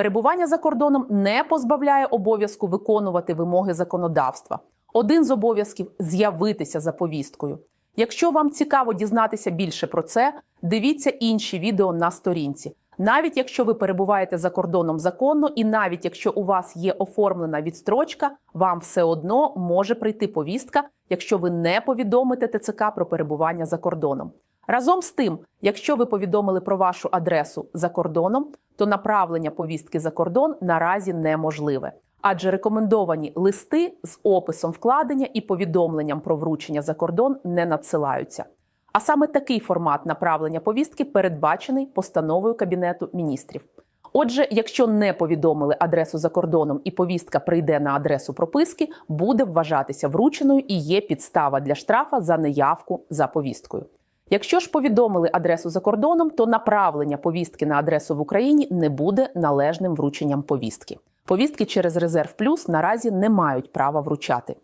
Перебування за кордоном не позбавляє обов'язку виконувати вимоги законодавства. Один з обов'язків з'явитися за повісткою. Якщо вам цікаво дізнатися більше про це, дивіться інші відео на сторінці. Навіть якщо ви перебуваєте за кордоном законно, і навіть якщо у вас є оформлена відстрочка, вам все одно може прийти повістка, якщо ви не повідомите ТЦК про перебування за кордоном. Разом з тим, якщо ви повідомили про вашу адресу за кордоном, то направлення повістки за кордон наразі неможливе. Адже рекомендовані листи з описом вкладення і повідомленням про вручення за кордон не надсилаються. А саме такий формат направлення повістки передбачений постановою Кабінету міністрів. Отже, якщо не повідомили адресу за кордоном і повістка прийде на адресу прописки, буде вважатися врученою і є підстава для штрафа за неявку за повісткою. Якщо ж повідомили адресу за кордоном, то направлення повістки на адресу в Україні не буде належним врученням повістки. Повістки через резерв плюс наразі не мають права вручати.